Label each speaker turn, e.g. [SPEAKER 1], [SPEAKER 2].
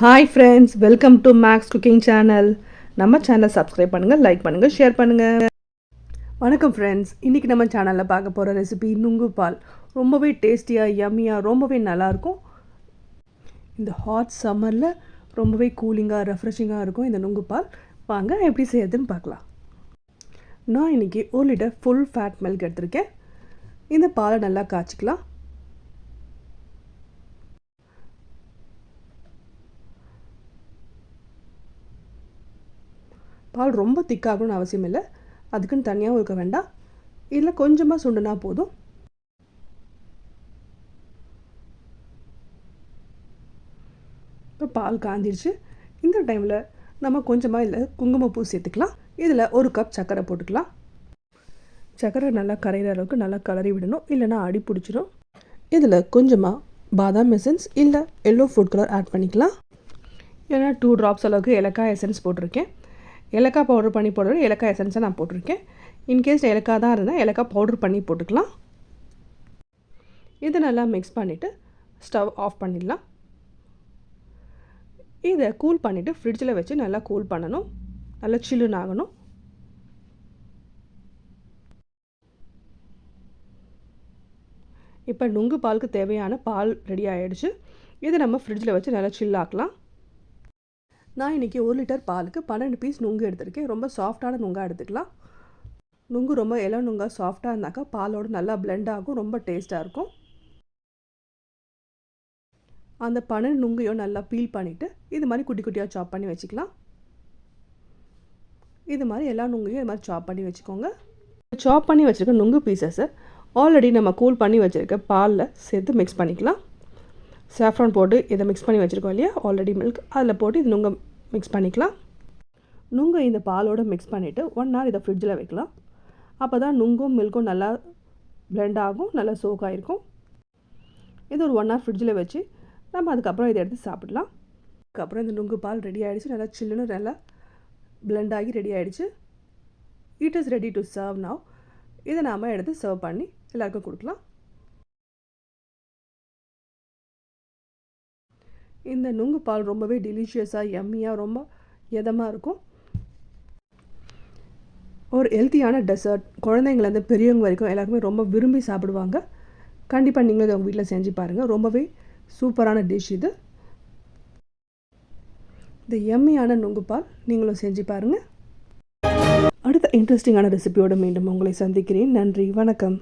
[SPEAKER 1] Hi friends welcome to Max cooking channel நம்ம சேனலை subscribe பண்ணுங்கள் லைக் பண்ணுங்கள் ஷேர் பண்ணுங்கள் வணக்கம் ஃப்ரெண்ட்ஸ் இன்றைக்கி நம்ம சேனலில் பார்க்க போகிற ரெசிபி நுங்கு பால். ரொம்பவே டேஸ்டியாக யம்மியாக ரொம்பவே நல்லாயிருக்கும் இந்த ஹாட் சம்மரில் ரொம்பவே கூலிங்காக ரெஃப்ரெஷிங்காக இருக்கும் இந்த நுங்கு பால். வாங்க எப்படி செய்யறதுன்னு பார்க்கலாம். நான் இன்றைக்கி ஒரு லிட்டர் ஃபுல் ஃபேட் மில்க் எடுத்திருக்கேன். இந்த பாலை நல்லா காய்ச்சிக்கலாம். பால் ரொம்ப திக்காகணும்னு அவசியம் இல்லை. அதுக்குன்னு தனியாகவும் இருக்க வேண்டாம். இல்லை கொஞ்சமாக சுண்டுனா போதும். இப்போ பால் காஞ்சிருச்சு. இந்த டைமில் நம்ம கொஞ்சமாக இல்லை குங்குமப்பூ சேர்த்துக்கலாம். இதில் ஒரு கப் சர்க்கரை போட்டுக்கலாம். சர்க்கரை நல்லா கரையிற அளவுக்கு நல்லா கலரி விடணும். இல்லைனா அடி பிடிச்சிடும் இதில் கொஞ்சமாக பாதாம் எசன்ஸ் இல்லை எல்லோ ஃபுட் கலர் ஆட் பண்ணிக்கலாம். ஏன்னா டூ ட்ராப்ஸ் அளவுக்கு ஏலக்காய் எசன்ஸ் போட்டிருக்கேன். ஏலக்காய் பவுடர் பண்ணி போடுறது ஏலக்காய் எசன்ஸை நான் போட்டிருக்கேன். இன்கேஸ் ஏலக்காய் தான் இருந்தால் ஏலக்காய் பவுடர் பண்ணி போட்டுக்கலாம். இது நல்லா மிக்ஸ் பண்ணிவிட்டு ஸ்டவ் ஆஃப் பண்ணிடலாம். இதை கூல் பண்ணிவிட்டு ஃப்ரிட்ஜில் வச்சு நல்லா கூல் பண்ணணும். நல்லா சில்லுன்னு ஆகணும். இப்போ நுங்கு பாலுக்கு தேவையான பால் ரெடி ஆகிடுச்சு இதை நம்ம ஃப்ரிட்ஜில் வச்சு நல்லா சில்லாக்கலாம் நான் இன்றைக்கி ஒரு லிட்டர் பாலுக்கு பன்னெண்டு பீஸ் நுங்கு எடுத்திருக்கேன். ரொம்ப சாஃப்டான நுங்காக எடுத்துக்கலாம். நுங்கு ரொம்ப இளம் நுங்காக சாஃப்டாக இருந்தாக்கா பாலோடு நல்லா பிளெண்ட் ஆகும் ரொம்ப டேஸ்ட்டாக இருக்கும். அந்த பன்னெண்டு நுங்கையும் நல்லா பீல் பண்ணிவிட்டு இது மாதிரி குட்டி குட்டியாக சாப் பண்ணி வச்சுக்கலாம். இது மாதிரி எல்லா நுங்கையும் இது மாதிரி சாப் பண்ணி வச்சுக்கோங்க. சாப் பண்ணி வச்சுருக்க நுங்கு பீசஸை ஆல்ரெடி நம்ம கூல் பண்ணி வச்சுருக்க பாலில் சேர்த்து மிக்ஸ் பண்ணிக்கலாம். சாஃப்ரான் போட்டு இதை மிக்ஸ் பண்ணி வச்சுருக்கோம் இல்லையா? ஆல்ரெடி மில்க் அதில் போட்டு இது நுங்க மிக்ஸ் பண்ணிக்கலாம். நுங்கை இந்த பாலோடு மிக்ஸ் பண்ணிவிட்டு ஒன் ஹவர் இதை ஃப்ரிட்ஜில் வைக்கலாம். அப்போ தான் நுங்கும் மில்க்கும் நல்லா பிளெண்ட் ஆகும் நல்லா சோக் ஆகிருக்கும் இது ஒரு ஒன் ஹவர் ஃப்ரிட்ஜில் வச்சு நம்ம அதுக்கப்புறம் இதை எடுத்து சாப்பிடலாம். அதுக்கப்புறம் இந்த நுங்கு பால் ரெடி ஆகிடுச்சு நல்லா சில்லுன்னு நல்லா பிளெண்ட் ஆகி ரெடி ஆகிடுச்சு it is ready to serve now இதை நாம் எடுத்து சர்வ் பண்ணி எல்லாருக்கும் கொடுக்கலாம். இந்த நுங்கு பால் ரொம்பவே டெலிஷியஸாக எம்மியாக ரொம்ப எதமாக இருக்கும். ஒரு ஹெல்த்தியான டெசர்ட் குழந்தைங்கலேருந்து பெரியவங்க வரைக்கும் எல்லாருக்குமே ரொம்ப விரும்பி சாப்பிடுவாங்க. கண்டிப்பாக நீங்களும் இதை உங்கள் வீட்டில் செஞ்சு பாருங்கள் ரொம்பவே சூப்பரான டிஷ் இது. இந்த எம்மியான நுங்கு பால் நீங்களும் செஞ்சு பாருங்கள் அடுத்த இன்ட்ரெஸ்டிங்கான ரெசிபியோடு மீண்டும் உங்களை சந்திக்கிறேன். நன்றி வணக்கம்.